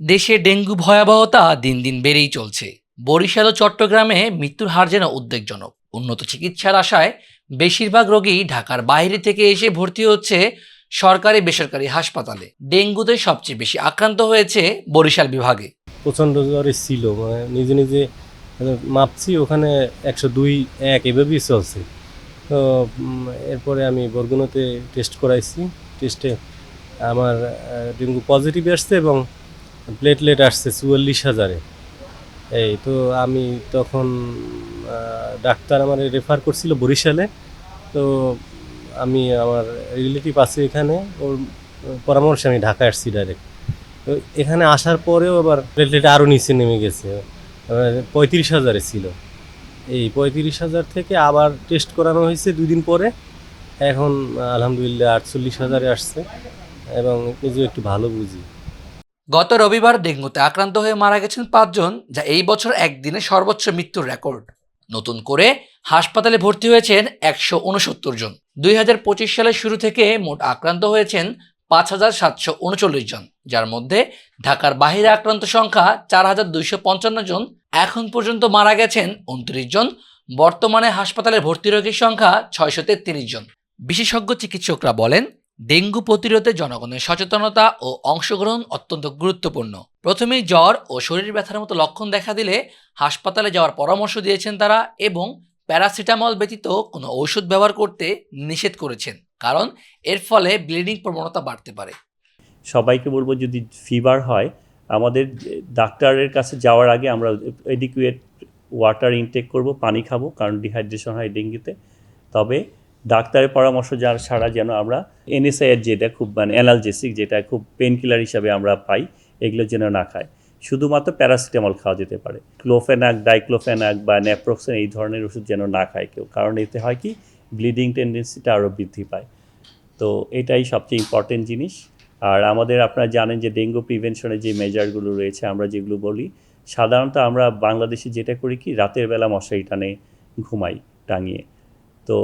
দেশে ডেঙ্গু ভয়াবহতা দিন দিন বেড়েই চলছে। বরিশাল ও চট্টগ্রামে মৃত্যুর হার যেন উদ্বেগজনক। উন্নত চিকিৎসার আশায় বেশিরভাগ রোগী ঢাকার বাইরে থেকে এসে ভর্তি হচ্ছে সরকারি বেসরকারি হাসপাতালে। ডেঙ্গুতে সবচেয়ে বেশি আক্রান্ত হয়েছে বরিশাল বিভাগে। প্রচণ্ড জ্বরে ছিল মানে নিজে নিজে মাপছি, ওখানে একশো দুই, এক এভাবেই চলছে। তো এরপরে আমি বরগুনাতে টেস্ট করাইছি। টেস্টে আমার ডেঙ্গু পজিটিভ আসছে এবং প্লেটলেট আসছে চুয়াল্লিশ হাজারে। এই তো আমি তখন ডাক্তার আমার রেফার করছিল বরিশালে। তো আমি আমার রিলেটিভ আছে এখানে, ওর পরামর্শে আমি ঢাকা আসছি ডাইরেক্ট তো এখানে আসার পরেও আবার প্লেটলেট আরও নিচে নেমে গেছে। পঁয়ত্রিশ হাজারে ছিল। এই পঁয়ত্রিশ হাজার থেকে আবার টেস্ট করানো হয়েছে দুই দিন পরে। এখন আলহামদুলিল্লাহ আটচল্লিশ হাজারে আসছে। এবং নিজেও একটু ভালো বুঝি। গত রবিবার ডেঙ্গুতে আক্রান্ত হয়ে মারা গেছেন পাঁচজন, যা এই বছর একদিনে সর্বোচ্চ মৃত্যুর রেকর্ড। নতুন করে হাসপাতালে ভর্তি হয়েছেন একশো উনসত্তর জন। দুই হাজার পঁচিশ সালের শুরু থেকে মোট আক্রান্ত হয়েছেন পাঁচ হাজার সাতশো উনচল্লিশ জন, যার মধ্যে ঢাকার বাহিরে আক্রান্ত সংখ্যা চার হাজার দুইশো পঞ্চান্ন জন। এখন পর্যন্ত মারা গেছেন উনত্রিশ জন, বর্তমানে হাসপাতালে ভর্তি রোগীর সংখ্যা ছয়শো তেত্রিশ জন। বিশেষজ্ঞ চিকিৎসকরা বলেন ডেঙ্গু প্রতিরোধে জনগণের সচেতনতা ও অংশগ্রহণ অত্যন্ত গুরুত্বপূর্ণ। প্রথমেই জ্বর ও শরীর ব্যথার মতো লক্ষণ দেখা দিলে হাসপাতালে যাওয়ার পরামর্শ দিয়েছেন তারা এবং প্যারাসিটামল ব্যতীত কোনো ঔষধ ব্যবহার করতে নিষেধ করেছেন, কারণ এর ফলে ব্লিডিং প্রবণতা বাড়তে পারে। সবাইকে বলব যদি ফিভার হয়, আমাদের ডাক্তারের কাছে যাওয়ার আগে আমরা এডিকুয়েট ওয়াটার ইনটেক করব, পানি খাব, কারণ ডিহাইড্রেশন হয় ডেঙ্গুতে তবে ডাক্তারের পরামর্শ যার ছাড়া যেন আমরা এনএসআইয়ের যেটা খুব মানে অ্যানালজেসিক যেটা খুব পেন কিলার হিসাবে আমরা পাই, এগুলো যেন না খায়। শুধুমাত্র প্যারাসিটামল খাওয়া যেতে পারে। ক্লোফেনাক ডাইক্লোফেনাক বা ন্যাপ্রোক্সেন এই ধরনের ওষুধ যেন না খায় কেউ। কারণ এতে হয় কি? ব্লিডিং টেন্ডেন্সিটা আরও বৃদ্ধি পায়। তো এটাই সবচেয়ে ইম্পর্টেন্ট জিনিস। আর আমাদের আপনারা জানেন যে ডেঙ্গু প্রিভেনশনের যে মেজারগুলো রয়েছে, আমরা যেগুলো বলি, সাধারণত আমরা বাংলাদেশে যেটা করি কি? রাতের বেলা মশারি টানে ঘুমাই, টাঙিয়ে। তো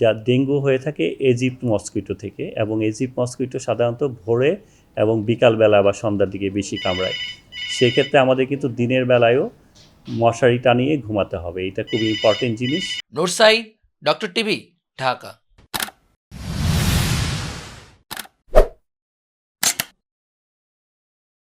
যা ডেঙ্গু হয়ে থাকে এজিপ মস্কিটো থেকে এবং এজিপ মস্কিটো সাধারণত ভোরে এবং বিকালবেলা বা সন্ধ্যার দিকে বেশি কামড়ায়। সেক্ষেত্রে আমাদের কিন্তু দিনের বেলায়ও মশারি টানিয়ে ঘুমাতে হবে। এটা খুব ইম্পর্টেন্ট জিনিস। নোরসাই ডক্টর টিভি ঢাকা